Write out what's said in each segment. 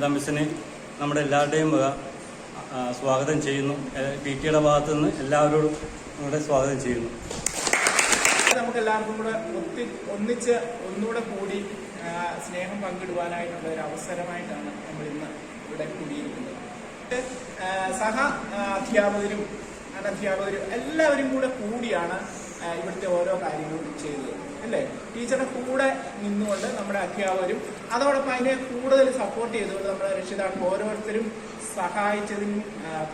അനിത മിസ്സിനെ നമ്മുടെ എല്ലാവരുടെയും സ്വാഗതം ചെയ്യുന്നു. പി ടിയുടെ ഭാഗത്തു നിന്ന് എല്ലാവരോടും നമ്മുടെ സ്വാഗതം ചെയ്യുന്നു. നമുക്ക് എല്ലാവർക്കും കൂടെ ഒത്തി ഒന്നിച്ച് ഒന്നുകൂടെ കൂടി സ്നേഹം പങ്കിടുവാനായിട്ടുള്ള ഒരു അവസരമായിട്ടാണ് നമ്മൾ ഇന്ന് ഇവിടെ കൂടിയിരിക്കുന്നത്. സഹ അധ്യാപകരും അനധ്യാപകരും എല്ലാവരും കൂടെ കൂടിയാണ് ഇവിടുത്തെ ഓരോ കാര്യങ്ങളും ചെയ്തത് അല്ലേ? ടീച്ചറുടെ കൂടെ നിന്നുകൊണ്ട് നമ്മുടെ അധ്യാപകരും അതോടൊപ്പം അതിനെ കൂടുതൽ സപ്പോർട്ട് ചെയ്തുകൊണ്ട് നമ്മുടെ രക്ഷിതാക്കൾ ഓരോരുത്തരും സഹായിച്ചതിനും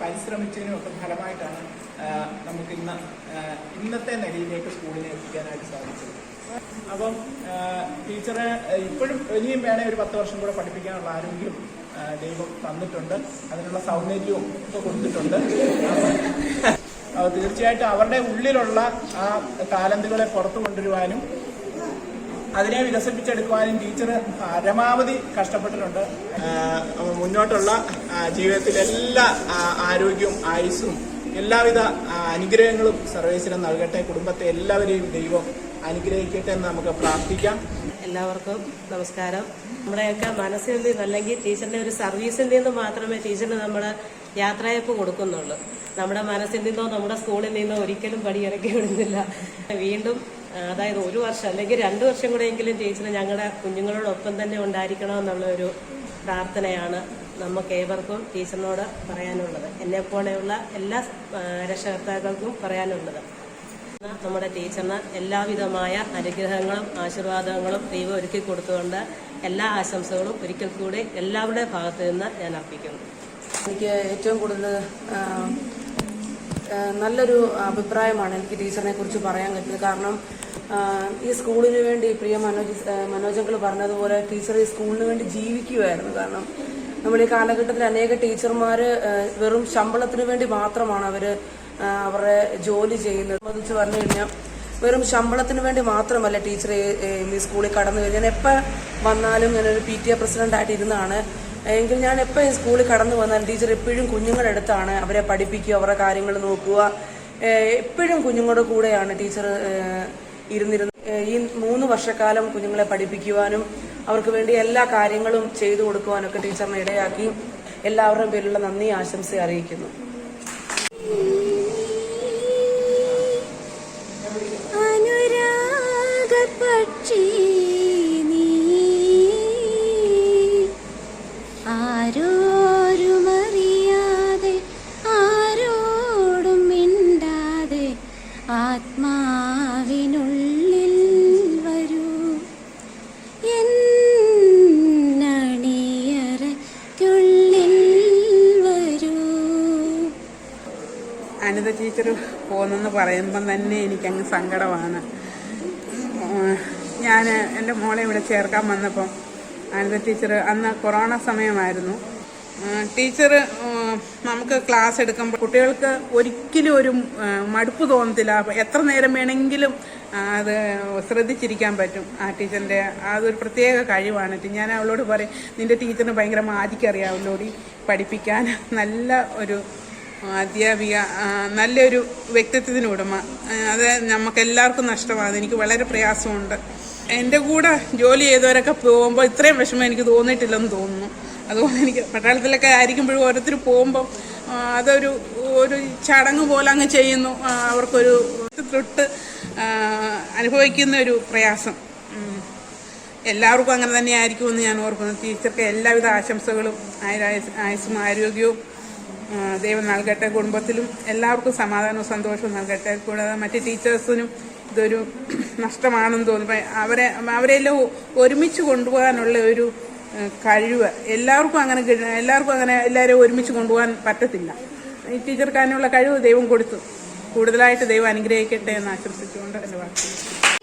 പരിശ്രമിച്ചതിനും ഒക്കെ ഫലമായിട്ടാണ് നമുക്ക് ഇന്ന് ഇന്നത്തെ നിലയിലേക്ക് സ്കൂളിനെ എത്തിക്കാനായിട്ട് സാധിച്ചത്. അപ്പം ടീച്ചറെ ഇപ്പോഴും ഇനിയും വേണേ ഒരു പത്ത് വർഷം കൂടെ പഠിപ്പിക്കാനുള്ള ആരോഗ്യം ദൈവം തന്നിട്ടുണ്ട്. അതിനുള്ള സൗന്ദര്യവും ഒക്കെ കൊടുത്തിട്ടുണ്ട്. തീർച്ചയായിട്ടും അവരുടെ ഉള്ളിലുള്ള ആ ടാലന്റുകളെ പുറത്തു കൊണ്ടുവരുവാനും അതിനെ വികസിപ്പിച്ചെടുക്കുവാനും ടീച്ചർ പരമാവധി കഷ്ടപ്പെട്ടിട്ടുണ്ട്. മുന്നോട്ടുള്ള ജീവിതത്തിലെല്ലാ എല്ലാ ആരോഗ്യവും ആയുസ്സും എല്ലാവിധ അനുഗ്രഹങ്ങളും സർവീസിനും നൽകട്ടെ. കുടുംബത്തെ എല്ലാവരെയും ദൈവം അനുഗ്രഹിക്കട്ടെ എന്ന് നമുക്ക് പ്രാർത്ഥിക്കാം. എല്ലാവർക്കും നമസ്കാരം. നമ്മുടെയൊക്കെ മനസ്സിൽ നിന്ന് അല്ലെങ്കിൽ ടീച്ചറിന്റെ ഒരു സർവീസിൽ നിന്ന് മാത്രമേ ടീച്ചറിന് നമ്മൾ യാത്രയപ്പ് കൊടുക്കുന്നുള്ളൂ. നമ്മുടെ മനസ്സിൽ നിന്നോ നമ്മുടെ സ്കൂളിൽ നിന്നോ ഒരിക്കലും പടിയിറക്കി വിടുന്നില്ല. വീണ്ടും അതായത് ഒരു വർഷം അല്ലെങ്കിൽ രണ്ട് വർഷം കൂടെയെങ്കിലും ടീച്ചർ ഞങ്ങളുടെ കുഞ്ഞുങ്ങളോടൊപ്പം തന്നെ ഉണ്ടായിരിക്കണം എന്നുള്ള ഒരു പ്രാർത്ഥനയാണ് നമുക്ക് ഏവർക്കും ടീച്ചറിനോട് പറയാനുള്ളത്. എന്നെ പോലെയുള്ള എല്ലാ രക്ഷകർത്താക്കൾക്കും പറയാനുള്ളത്. നമ്മുടെ ടീച്ചറിന് എല്ലാവിധമായ അനുഗ്രഹങ്ങളും ആശീർവാദങ്ങളും ദൈവം ഒരുക്കി കൊടുത്തുകൊണ്ട് എല്ലാ ആശംസകളും ഒരിക്കൽ കൂടി എല്ലാവരുടെ ഭാഗത്തു നിന്ന് ഞാൻ അർപ്പിക്കുന്നു. എനിക്ക് ഏറ്റവും കൂടുതൽ നല്ലൊരു അഭിപ്രായമാണ് എനിക്ക് ടീച്ചറിനെ കുറിച്ച് പറയാൻ പറ്റുന്നത് കാരണം ഈ സ്കൂളിന് വേണ്ടി പ്രിയ മനോജ് മനോജങ്കൾ പറഞ്ഞതുപോലെ ടീച്ചർ ഈ സ്കൂളിന് വേണ്ടി ജീവിക്കുമായിരുന്നു കാരണം നമ്മൾ ഈ കാലഘട്ടത്തിൽ അനേക ടീച്ചർമാർ വെറും ശമ്പളത്തിന് വേണ്ടി മാത്രമാണ് അവർ അവരുടെ ജോലി ചെയ്യുന്നത്. സംബന്ധിച്ച് പറഞ്ഞു കഴിഞ്ഞാൽ വെറും ശമ്പളത്തിന് വേണ്ടി മാത്രമല്ല ടീച്ചർ ഈ സ്കൂളിൽ കടന്നു കഴിഞ്ഞാൽ ഞാൻ എപ്പോൾ വന്നാലും ഞാനൊരു പി ടി എ പ്രസിഡന്റായിട്ട് ഇരുന്നാണ്. എങ്കിൽ ഞാൻ എപ്പോഴും സ്കൂളിൽ കടന്നു വന്നാൽ ടീച്ചർ എപ്പോഴും കുഞ്ഞുങ്ങളുടെ അടുത്താണ് അവരെ പഠിപ്പിക്കുക അവരുടെ കാര്യങ്ങൾ നോക്കുക. എപ്പോഴും കുഞ്ഞുങ്ങളുടെ കൂടെയാണ് ടീച്ചർ ഇരുന്നിരുന്ന് ഈ മൂന്ന് വർഷക്കാലം കുഞ്ഞുങ്ങളെ പഠിപ്പിക്കുവാനും അവർക്ക് വേണ്ടി എല്ലാ കാര്യങ്ങളും ചെയ്തു കൊടുക്കുവാനൊക്കെ ടീച്ചറിനെ ഇടയാക്കി. എല്ലാവരുടെയും പേരിലുള്ള നന്ദി ആശംസ അറിയിക്കുന്നു. അനുരാഗപക്ഷി നീ ടീച്ചർ പോകുന്നെന്ന് പറയുമ്പം തന്നെ എനിക്കങ്ങ് സങ്കടമാണ്. ഞാൻ എന്റെ മോളെ ഇവിടെ ചേർക്കാൻ വന്നപ്പം അനന്ത ടീച്ചർ അന്ന് കൊറോണ സമയമായിരുന്നു. ടീച്ചർ നമുക്ക് ക്ലാസ് എടുക്കുമ്പോൾ കുട്ടികൾക്ക് ഒരിക്കലും ഒരു മടുപ്പ് തോന്നത്തില്ല. എത്ര നേരം വേണമെങ്കിലും അത് ശ്രദ്ധിച്ചിരിക്കാൻ പറ്റും ആ ടീച്ചറിന്റെ അതൊരു പ്രത്യേക കഴിവാണ്. ഞാൻ അവളോട് പറയും നിന്റെ ടീച്ചറിന് ഭയങ്കര മാജിക്കറിയാവുള്ളൂടി പഠിപ്പിക്കാൻ. നല്ല ഒരു അധ്യാപിക നല്ലൊരു വ്യക്തിത്വത്തിന് ഉടമ അത് നമുക്ക് എല്ലാവർക്കും നഷ്ടമാണ്. എനിക്ക് വളരെ പ്രയാസമുണ്ട്. എന്റെ കൂടെ ജോലി ചെയ്തവരൊക്കെ പോകുമ്പോൾ ഇത്രയും വിഷമം എനിക്ക് തോന്നിയിട്ടില്ലെന്ന് തോന്നുന്നു. അതുകൊണ്ട് എനിക്ക് പട്ടാളത്തിലൊക്കെ ആയിരിക്കുമ്പോഴും ഓരോരുത്തർ പോകുമ്പോൾ അതൊരു ഒരു ചടങ്ങ് പോലെ അങ്ങ് ചെയ്യുന്നു. അവർക്കൊരു തൊട്ട് അനുഭവിക്കുന്ന ഒരു പ്രയാസം. എല്ലാവർക്കും അങ്ങനെ തന്നെ ആയിരിക്കുമെന്ന് ഞാൻ ഓർക്കുന്നു. ടീച്ചർക്ക് എല്ലാവിധ ആശംസകളും ആയുസ് ആയുസ്സും ആരോഗ്യവും ദൈവം നൽകട്ടെ കുടുംബത്തിലും എല്ലാവർക്കും സമാധാനവും സന്തോഷവും നൽകട്ടെ. കൂടാതെ മറ്റ് ടീച്ചേഴ്സിനും ഇതൊരു നഷ്ടമാണെന്ന് തോന്നുന്നു. അവരെ അവരെല്ലാം ഒരുമിച്ച് കൊണ്ടുപോകാനുള്ള ഒരു കഴിവ് എല്ലാവർക്കും അങ്ങനെ എല്ലാവർക്കും അങ്ങനെ എല്ലാവരെയും ഒരുമിച്ച് കൊണ്ടുപോകാൻ പറ്റത്തില്ല. ഈ ടീച്ചർക്കാനുള്ള കഴിവ് ദൈവം കൊടുത്തു. കൂടുതലായിട്ട് ദൈവം അനുഗ്രഹിക്കട്ടെ എന്ന് ആശംസിച്ചുകൊണ്ട് എന്റെ വാക്കുകൾ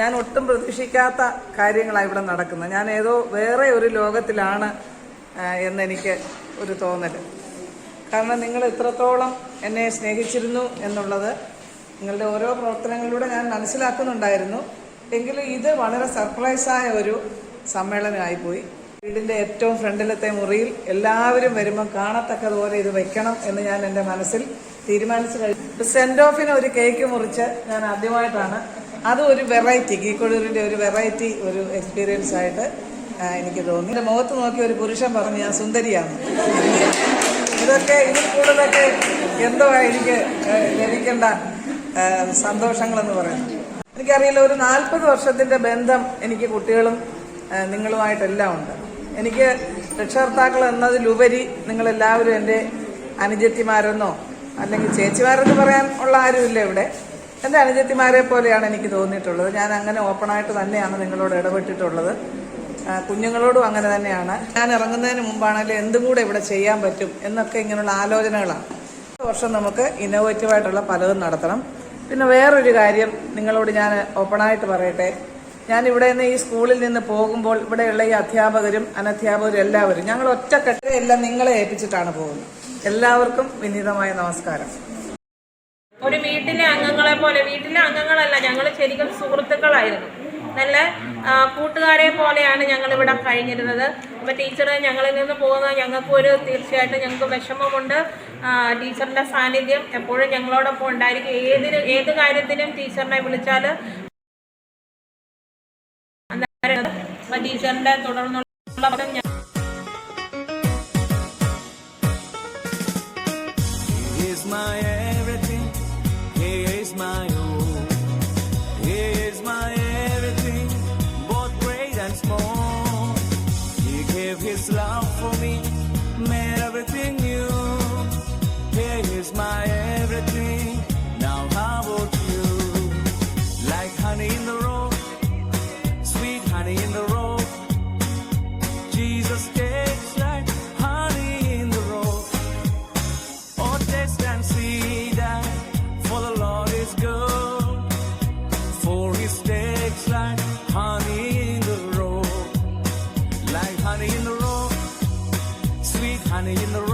ഞാൻ ഒട്ടും പ്രതീക്ഷിക്കാത്ത കാര്യങ്ങളാണ് ഇവിടെ നടക്കുന്നത്. ഞാൻ ഏതോ വേറെ ഒരു ലോകത്തിലാണ് എന്നെനിക്ക് ഒരു തോന്നൽ കാരണം നിങ്ങൾ ഇത്രത്തോളം എന്നെ സ്നേഹിച്ചിരുന്നു എന്നുള്ളത് നിങ്ങളുടെ ഓരോ പ്രവർത്തനങ്ങളിലൂടെ ഞാൻ മനസ്സിലാക്കുന്നുണ്ടായിരുന്നു. എങ്കിലും ഇത് വളരെ സർപ്രൈസായ ഒരു സമ്മേളനമായിപ്പോയി. വീടിന്റെ ഏറ്റവും ഫ്രണ്ടിലത്തെ മുറിയിൽ എല്ലാവരും വരുമ്പം കാണത്തക്കതുപോലെ ഇത് വെക്കണം എന്ന് ഞാൻ എന്റെ മനസ്സിൽ തീരുമാനിച്ചു കഴിഞ്ഞു. സെൻഡ് ഓഫിന് ഒരു കേക്ക് മുറിച്ച് ഞാൻ ആദ്യമായിട്ടാണ് അതും ഒരു വെറൈറ്റി കീക്കൊഴൂരിന്റെ ഒരു വെറൈറ്റി ഒരു എക്സ്പീരിയൻസ് ആയിട്ട് എനിക്ക് തോന്നി. എന്റെ മുഖത്ത് നോക്കി ഒരു പുരുഷൻ പറഞ്ഞു ഞാൻ സുന്ദരിയാണ്. ഇതൊക്കെ ഇതിൽ കൂടുതലൊക്കെ എന്തോ എനിക്ക് ലഭിക്കേണ്ട സന്തോഷങ്ങളെന്ന് പറയുന്നത് എനിക്കറിയില്ല ഒരു നാൽപ്പത് വർഷത്തിന്റെ ബന്ധം എനിക്ക് കുട്ടികളും നിങ്ങളുമായിട്ടെല്ലാം ഉണ്ട്. എനിക്ക് രക്ഷകർത്താക്കൾ എന്നതിലുപരി നിങ്ങളെല്ലാവരും എന്റെ അനുജത്തിമാരെന്നോ അല്ലെങ്കിൽ ചേച്ചിമാരെന്ന് പറയാൻ ഉള്ള ആരുമില്ല ഇവിടെ. എന്റെ അനുജത്തിമാരെ പോലെയാണ് എനിക്ക് തോന്നിയിട്ടുള്ളത്. ഞാൻ അങ്ങനെ ഓപ്പണായിട്ട് തന്നെയാണ് നിങ്ങളോട് ഇടപെട്ടിട്ടുള്ളത്. കുഞ്ഞുങ്ങളോടും അങ്ങനെ തന്നെയാണ്. ഞാൻ ഇറങ്ങുന്നതിന് മുമ്പാണെങ്കിലും എന്തും കൂടെ ഇവിടെ ചെയ്യാൻ പറ്റും എന്നൊക്കെ ഇങ്ങനെയുള്ള ആലോചനകളാണ്. വർഷം നമുക്ക് ഇന്നോവേറ്റീവായിട്ടുള്ള പലതും നടത്തണം. പിന്നെ വേറൊരു കാര്യം നിങ്ങളോട് ഞാൻ ഓപ്പണായിട്ട് പറയട്ടെ. ഞാൻ ഇവിടെ നിന്ന് ഈ സ്കൂളിൽ നിന്ന് പോകുമ്പോൾ ഇവിടെയുള്ള ഈ അധ്യാപകരും അനധ്യാപകരും എല്ലാവരും ഞങ്ങൾ ഒറ്റക്കെട്ടെ എല്ലാം നിങ്ങളെ ഏൽപ്പിച്ചിട്ടാണ് പോകുന്നത്. എല്ലാവർക്കും വിനീതമായ നമസ്കാരം. ഒരു വീട്ടിലെ അംഗങ്ങളെ പോലെ വീട്ടിലെ അംഗങ്ങളല്ല ഞങ്ങൾ ശരിക്കും സുഹൃത്തുക്കളായിരുന്നു. നല്ല കൂട്ടുകാരെ പോലെയാണ് ഞങ്ങൾ ഇവിടെ കഴിഞ്ഞിരുന്നത്. അപ്പോൾ ടീച്ചർ ഞങ്ങളിൽ നിന്ന് പോകുന്നത് ഞങ്ങൾക്ക് ഒരു തീർച്ചയായിട്ടും ഞങ്ങൾക്ക് വിഷമമുണ്ട്. ടീച്ചറിന്റെ സാന്നിധ്യം എപ്പോഴും ഞങ്ങളോടൊപ്പം ഉണ്ടായിരിക്കും. ഏതിന് ഏത് കാര്യത്തിനും ടീച്ചറിനെ വിളിച്ചാൽ ടീച്ചറിന്റെ തുടർന്നുള്ള is my Money in the